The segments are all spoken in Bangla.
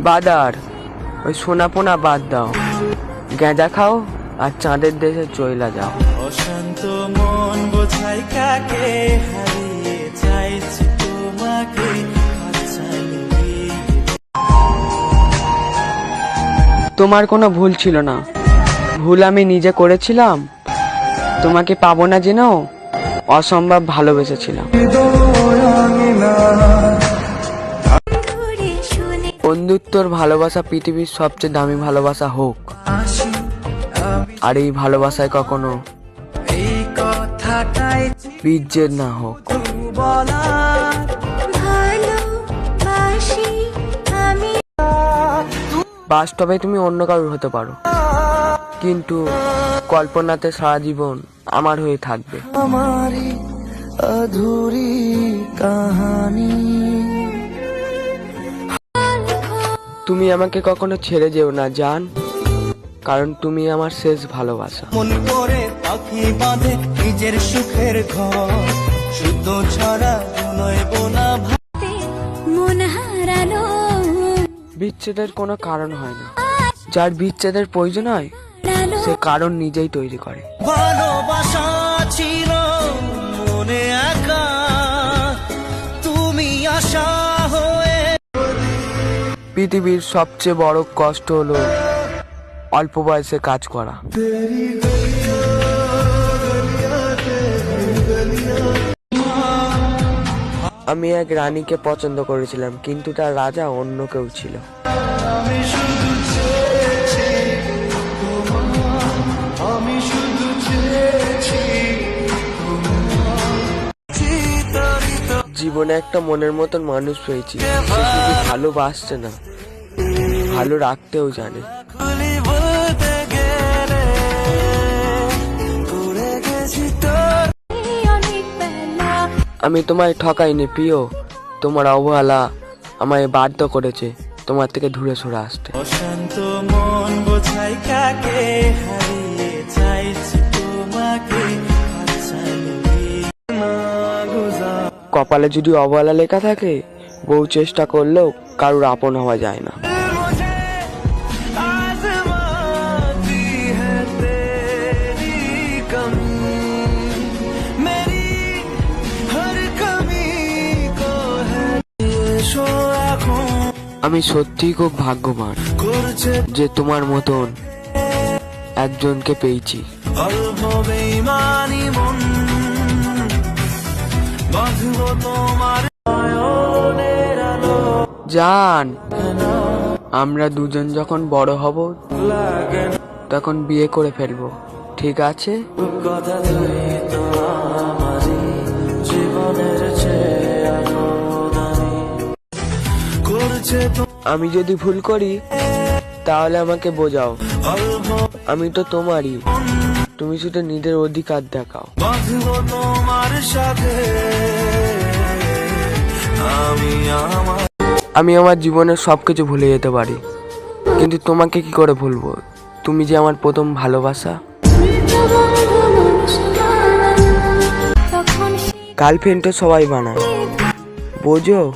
বাদার। ওই সোনা পোনা বাদ দাও। গেঁজা খাও আর চাঁদের দেশে চইলা যাও। অশান্ত মন বোঝাই কাকে হারিয়ে চাইছি তোমাকে। তোমার কোনো ভুল ছিল না। ভুল আমি নিজে করেছিলাম। তোমাকে পাবো না জেনেও অসম্ভব ভালোবেসেছিলাম। বন্ধুত্বর ভালোবাসা পৃথিবীর সবচেয়ে দামি ভালোবাসা হোক আসি আমি আর এই ভালোবাসায় কখনো এই কথাটাই বীর্যের না হোক বলার ভালোবাসি আমি বাস্তবে তুমি অন্য কারোর হতে পারো কিন্তু কল্পনাতে সারা জীবন আমার হয়ে থাকবে हमारी अधूरी कहानी তুমি আমাকে কখনো ছেড়ে যেও না জান। কারণ তুমি আমার শেষ ভালোবাসা। মন করে পাখি বাঁধে নিজের সুখের ঘর। শুদ্ধ ছাড়া নয় বোনা মন হারালো। বিচ্ছেদের কোনো কারণ হয় না। যার বিচ্ছেদের প্রয়োজন হয় সে কারণ নিজেই তৈরি করে। ভালোবাসা ছিল মনে একা। তুমি আশা পৃথিবীর সবচেয়ে বড় কষ্ট হলো অল্প বয়সে কাজ করা। আমি এক রানীকে পছন্দ করেছিলাম, কিন্তু তার রাজা অন্য কেউ ছিল। জীবনে একটা মনের মতন মানুষ পেয়েছি শুধু ভালোবাসছে না, ভালো রাখতেও জানে। আমি তোমায় ঠকাইনি, প্রিয়। তোমার অবহেলা আমায় বাধ্য করেছে। তোমার থেকে দূরে সরে আসতে। অশান্ত মন বোঝাই কাকে হারিয়ে চাইছি। কপালে যদি অবহেলা লেখা থাকে, বউ চেষ্টা করলেও কারুর আপন হওয়া যায় না। আমি সত্যিই খুব ভাগ্যবান যে তোমার মতন একজনকে পেয়েছি। জান, আমরা দুজন যখন বড় হব, তখন বিয়ে করে ফেলব, ঠিক আছে? আমি যদি ভুল করি, তাহলে আমাকে বোঝাও। আমি তো তোমারই। তুমি শুধু নিজের অধিকার দেখাও। তোমার সাথে আমি আমার আমি আমার জীবনের সব কিছু ভুলে যেতে পারি। কিন্তু তোমাকে কি করে ভুলবো? তুমি যে আমার প্রথম ভালোবাসা। গার্লফ্রেন্ড তো সবাই বানায়। বোঝো?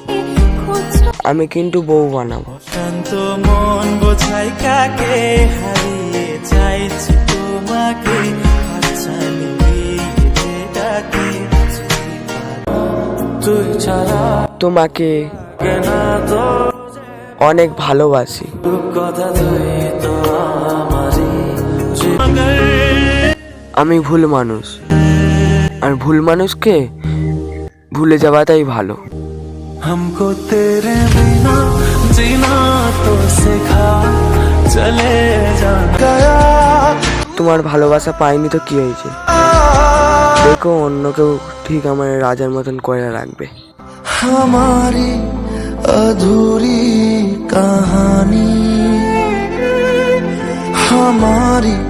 আমি কিন্তু বউ বানাবো। মন বোঝাই কাকে হারিয়ে চাইছি তোমাকে। তুই ছাড়া তোমাকে কেনা তো অনেক ভালোবাসি কথা তুই তো আমারই জীবন আমি ভুল মানুষ আর ভুল মানুষকে ভুলে যাওয়াটাই ভালো हमको तेरे बिना जीना तो सिखा चले जा गया তোমার ভালোবাসা পাইনি তো কি হয়েছে দেখো অন্য কেউ ঠিক আমার রাজার মতন করে রাখবে हमारी अधूरी कहानी। हमारी